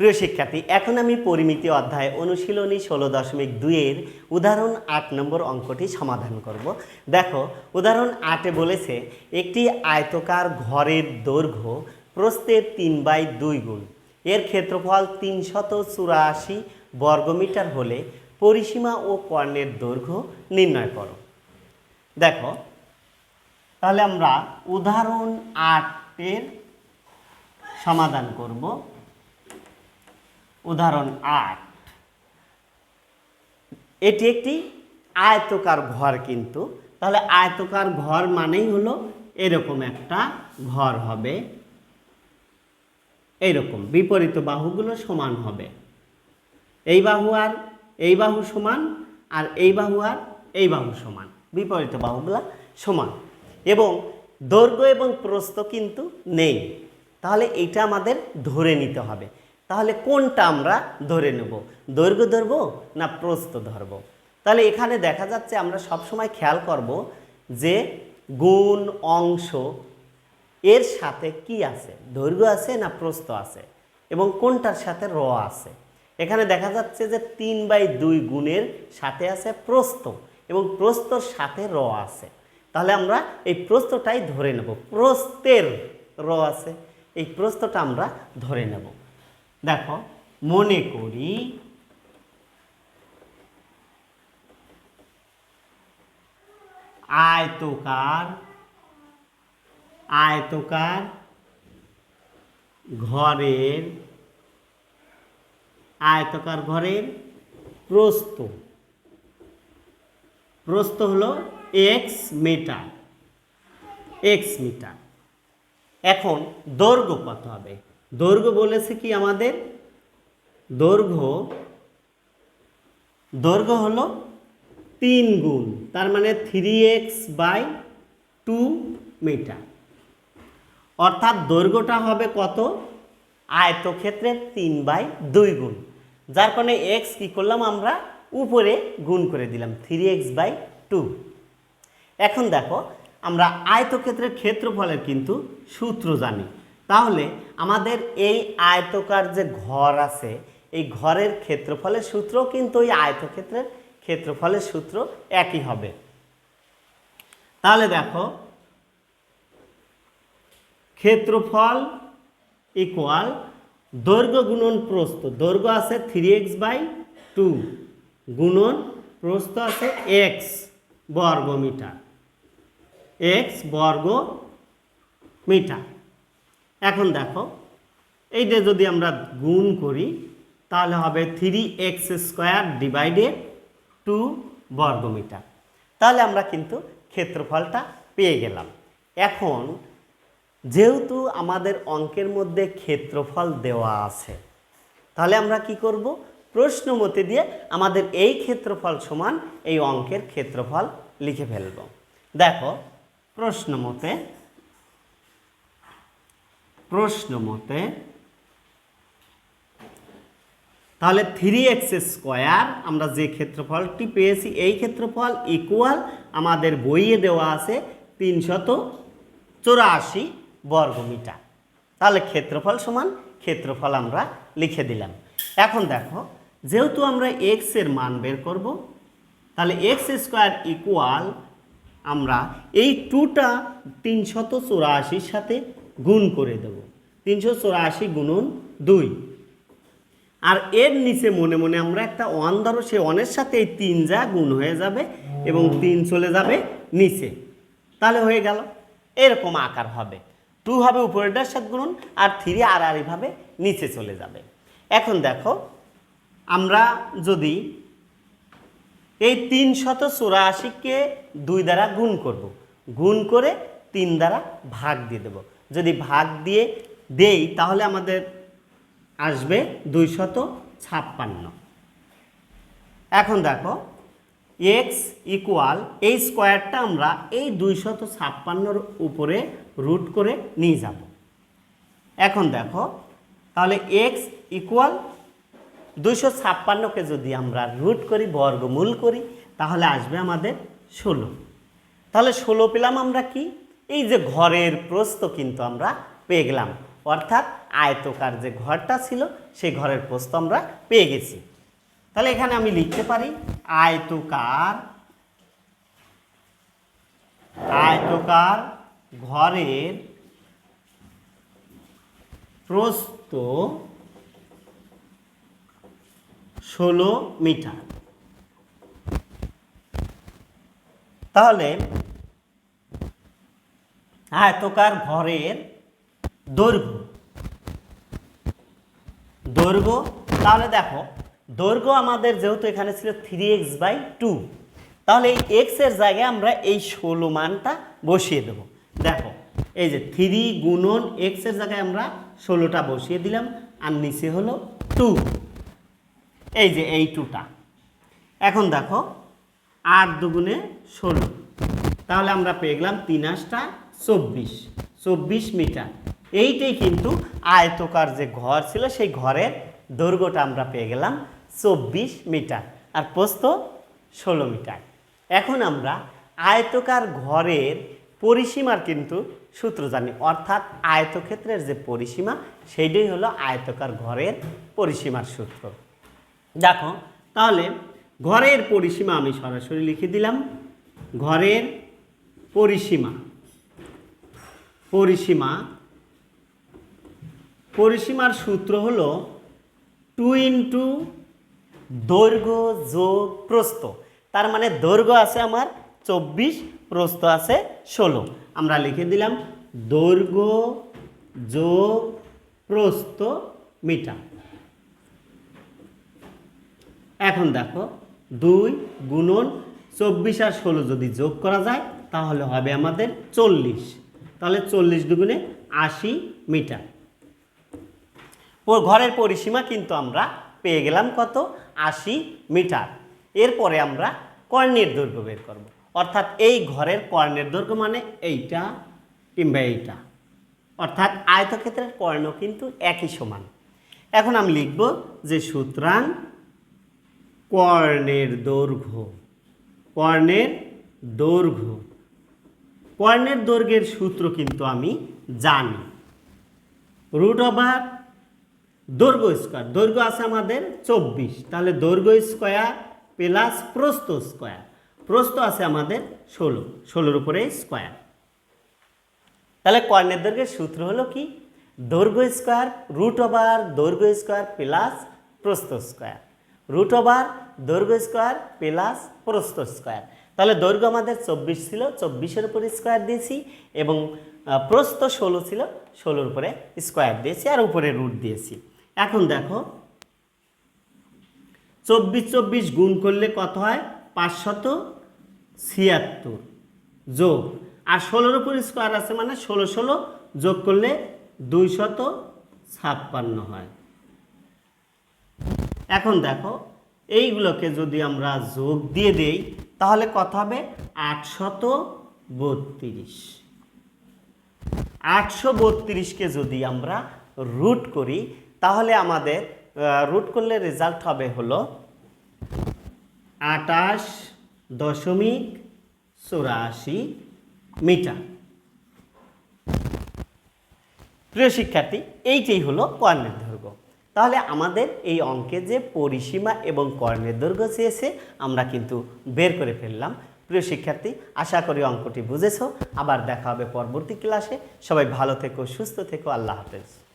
প্রিয় শিক্ষার্থী, এখন আমি পরিমিতি অধ্যায় অনুশীলনী ষোলো দশমিক দুইয়ের উদাহরণ আট নম্বর অঙ্কটি সমাধান করব। দেখো, উদাহরণ আটে বলেছে, একটি আয়তকার ঘরের দৈর্ঘ্য প্রস্থের তিন বাই দুই গুণ। এর ক্ষেত্রফল তিনশত চুরাশি বর্গমিটার হলে পরিসীমা ও কর্ণের দৈর্ঘ্য নির্ণয় করো। দেখো, তাহলে আমরা উদাহরণ আটের সমাধান করব। উদাহরণ আট। এটি একটি আয়তকার ঘর কিন্তু। তাহলে আয়তকার ঘর মানেই হলো এরকম একটা ঘর হবে। এইরকম, বিপরীত বাহুগুলো সমান হবে। এই বাহু আর এই বাহু সমান আর এই বাহু আর এই বাহু সমান, বিপরীত বাহুগুলা সমান। এবং দৈর্ঘ্য এবং প্রস্থ কিন্তু নেই। তাহলে এটা আমাদের ধরে নিতে হবে। তাহলে কোনটা আমরা ধরে নেব? দৈর্ঘ্য ধরবো না প্রস্থ ধরবো? তাহলে এখানে দেখা যাচ্ছে আমরা সবসময় খেয়াল করব যে গুণ অংশ এর সাথে কি আছে? দৈর্ঘ্য আছে না প্রস্থ আছে? এবং কোনটার সাথে র আছে? এখানে দেখা যাচ্ছে যে তিন বাই দুই গুণের সাথে আছে প্রস্থ এবং প্রস্থর সাথে র আছে। তাহলে আমরা এই প্রস্থটাই ধরে নেব। প্রস্থের র আছে। এই প্রস্থটা আমরা ধরে নেব। দেখো, মনে করি আয়তকার আয়তকার ঘরের আয়তকার ঘরের প্রস্থ। প্রস্থ হলো এক্স মিটার এক্স মিটার এখন দৈর্ঘ্য কত হবে? দৈর্ঘ্য বলেছে কি আমাদের? দৈর্ঘ্য দৈর্ঘ্য হলো তিন গুণ, তার মানে three x by two metre অর্থাৎ দৈর্ঘ্যটা হবে কত? আয়তক্ষেত্রের তিন বাই দুই গুণ। যার কারণে এক্স কী করলাম আমরা? উপরে গুণ করে দিলাম থ্রি এক্স বাই টু এখন দেখো, আমরা আয়তক্ষেত্রের ক্ষেত্রফলের কিন্তু সূত্র জানি। তাহলে আমাদের এই আয়তকার যে ঘর আছে, এই ঘরের ক্ষেত্রফলের সূত্র কিন্তু ওই আয়তক্ষেত্রের ক্ষেত্রফলের সূত্র একই হবে। তাহলে দেখো, ক্ষেত্রফল ইকুয়াল দৈর্ঘ্য গুণন প্রস্থ, দৈর্ঘ্য আছে থ্রি এক্স বাই টু গুণন প্রস্থ আছে এক্স বর্গ মিটার এক্স বর্গ মিটার এখন দেখো, এইটা যদি আমরা গুণ করি, তাহলে হবে three x square divided two বর্গমিটার। তাহলে আমরা কিন্তু ক্ষেত্রফলটা পেয়ে গেলাম। এখন, যেহেতু আমাদের অঙ্কের মধ্যে ক্ষেত্রফল দেওয়া আছে, তাহলে আমরা কি করব? প্রশ্ন মতে দিয়ে আমাদের এই ক্ষেত্রফল সমান এই অঙ্কের ক্ষেত্রফল লিখে ফেলব। দেখো, প্রশ্ন মতে প্রশ্ন মতে, তাহলে থ্রি এক্স স্কোয়ার আমরা যে ক্ষেত্রফলটি পেয়েছি, এই ক্ষেত্রফল ইকুয়াল আমাদের বইয়ে দেওয়া আছে তিনশত চৌরাশি বর্গমিটার। তাহলে ক্ষেত্রফল সমান ক্ষেত্রফল আমরা লিখে দিলাম। এখন দেখো, যেহেতু আমরা এক্সের মান বের করব, তাহলে এক্স স্কোয়ার ইকুয়াল আমরা এই টুটা তিনশত চৌরাশির সাথে গুণ করে দেব। তিনশো চৌরাশি গুণন দুই। আর এর নিচে মনে মনে আমরা একটা ওয়ান ধরো, সে ওয়ানের সাথে এই তিন যা গুণ হয়ে যাবে এবং তিন চলে যাবে নিচে। তাহলে হয়ে গেল। এরকম আকার হবে। টু হবে উপরেরটার সাথে গুণন আর থ্রি আর আর এইভাবে নিচে চলে যাবে। এখন দেখো, আমরা যদি এই তিন শত চুরাশিকে দুই দ্বারা গুণ করব। গুণ করে তিন দ্বারা ভাগ দিয়ে দেব। যদি ভাগ দিয়ে দেই, তাহলে আমাদের আসবে দুইশত ছাপ্পান্ন। এখন দেখো এক্স ইকুয়াল এই স্কোয়ারটা আমরা এই দুইশত ছাপ্পান্নর উপরে রুট করে নিয়ে যাব। এখন দেখো, তাহলে এক্স ইকুয়াল দুইশো ছাপ্পান্নকে যদি আমরা রুট করি, বর্গমূল করি, তাহলে আসবে আমাদের ষোলো। তাহলে ষোলো পেলাম আমরা কি? এই যে ঘরের প্রস্থ কিন্তু আমরা পেয়ে গেলাম। অর্থাৎ আয়তকার যে ঘরটা ছিল, সেই ঘরের প্রস্থ আমরা পেয়ে গেছি। তাহলে এখানে আমি লিখতে পারি, আয়তকার আয়তকার ঘরের প্রস্থ ষোলো মিটার। তাহলে আয়তকার ঘরের দৈর্ঘ্য। দৈর্ঘ্য, তাহলে দেখো, দৈর্ঘ্য আমাদের যেহেতু এখানে ছিল থ্রি এক্স বাই টু তাহলে এই এক্সের জায়গায় আমরা এই ষোলো মানটা বসিয়ে দেবো। দেখো, এই যে থ্রি গুণন এক্সের জায়গায় আমরা ষোলোটা বসিয়ে দিলাম, আর নিচে হলো টু এই যে এই টুটা এখন দেখো, আট দুগুণে ষোলো, তাহলে আমরা পেয়ে গেলাম তিন আটটা চব্বিশ চব্বিশ মিটার। এইটাই কিন্তু আয়তকার যে ঘর ছিল, সেই ঘরের দৈর্ঘ্যটা আমরা পেয়ে গেলাম চব্বিশ মিটার আর প্রস্থ ষোলো মিটার। এখন আমরা আয়তকার ঘরের পরিসীমার কিন্তু সূত্র জানি, অর্থাৎ আয়তক্ষেত্রের যে পরিসীমা, সেইটাই হলো আয়তকার ঘরের পরিসীমার সূত্র। দেখো, তাহলে ঘরের পরিসীমা আমি সরাসরি লিখে দিলাম, ঘরের পরিসীমা। পরিসীমা। পরিসীমার সূত্র হল টু ইন্টু দৈর্ঘ্য যোগ প্রস্থ। তার মানে দৈর্ঘ্য আছে আমার চব্বিশ, প্রস্থ আছে ষোলো। আমরা লিখে দিলাম দৈর্ঘ্য যোগ প্রস্থ মিটার। এখন দেখো দুই গুণন চব্বিশ আর ষোলো যদি যোগ করা যায়, তাহলে হবে আমাদের চল্লিশ। তাহলে চল্লিশ দুগুণে আশি মিটার। ঘরের পরিসীমা কিন্তু আমরা পেয়ে গেলাম কত? আশি মিটার। এরপরে আমরা কর্ণের দৈর্ঘ্য বের করব। অর্থাৎ এই ঘরের কর্ণের দৈর্ঘ্য মানে এইটা কিংবা এইটা। অর্থাৎ আয়তক্ষেত্রের কর্ণ কিন্তু একই সমান। এখন আমি লিখব যে সুতরাং কর্ণের দৈর্ঘ্য কর্ণের দৈর্ঘ্য কর্ণের দৈর্ঘ্যের সূত্র কিন্তু আমি জানি। রুট ওভার দৈর্ঘ্য স্কোয়ার দৈর্ঘ্য আছে আমাদের চব্বিশ। তাহলে দৈর্ঘ্য স্কোয়ার প্লাস প্রস্থ স্কোয়ার প্রস্থ আছে আমাদের ষোলো। ষোলোর উপরে স্কোয়ার তাহলে কর্ণের দৈর্ঘ্যের সূত্র হলো কি? দৈর্ঘ্য স্কোয়ার রুট ওভার দৈর্ঘ্য স্কোয়ার প্লাস প্রস্থ স্কোয়ার রুট ওভার দৈর্ঘ্য স্কোয়ার প্লাস প্রস্থ স্কোয়ার তাহলে দৈর্ঘ্য আমাদের চব্বিশ ছিল, চব্বিশের উপরে স্কোয়ার দিয়েছি এবং প্রস্থ ষোলো ছিল, ষোলোর উপরে স্কোয়ার দিয়েছি আর উপরে রুট দিয়েছি। এখন দেখো, চব্বিশ চব্বিশ গুণ করলে কত হয়? পাঁচশত ছিয়াত্তর যোগ। আর ষোলোর উপর স্কোয়ার আছে মানে ষোলো ষোলো যোগ করলে দুইশত ছাপ্পান্ন হয়। এখন দেখো, এইগুলোকে যদি আমরা যোগ দিয়ে দেই তাহলে কত হবে আটশত বত্রিশ। আটশো বত্রিশকে যদি আমরা রুট করি, তাহলে আমাদের রুট করলে রেজাল্ট হবে হলো আটাশ দশমিক চুরাশি মিটার। প্রিয় শিক্ষার্থী, এইটাই হলো কর্ণের তাহলে আমাদের এই অঙ্কে যে পরিসীমা এবং কর্ণের দৈর্ঘ্য চেয়েছে, আমরা কিন্তু বের করে ফেললাম। প্রিয় শিক্ষার্থী, আশা করি অঙ্কটি বুঝেছ। আবার দেখা হবে পরবর্তী ক্লাসে। সবাই ভালো থেকো, সুস্থ থেকো। আল্লাহ হাফেজ।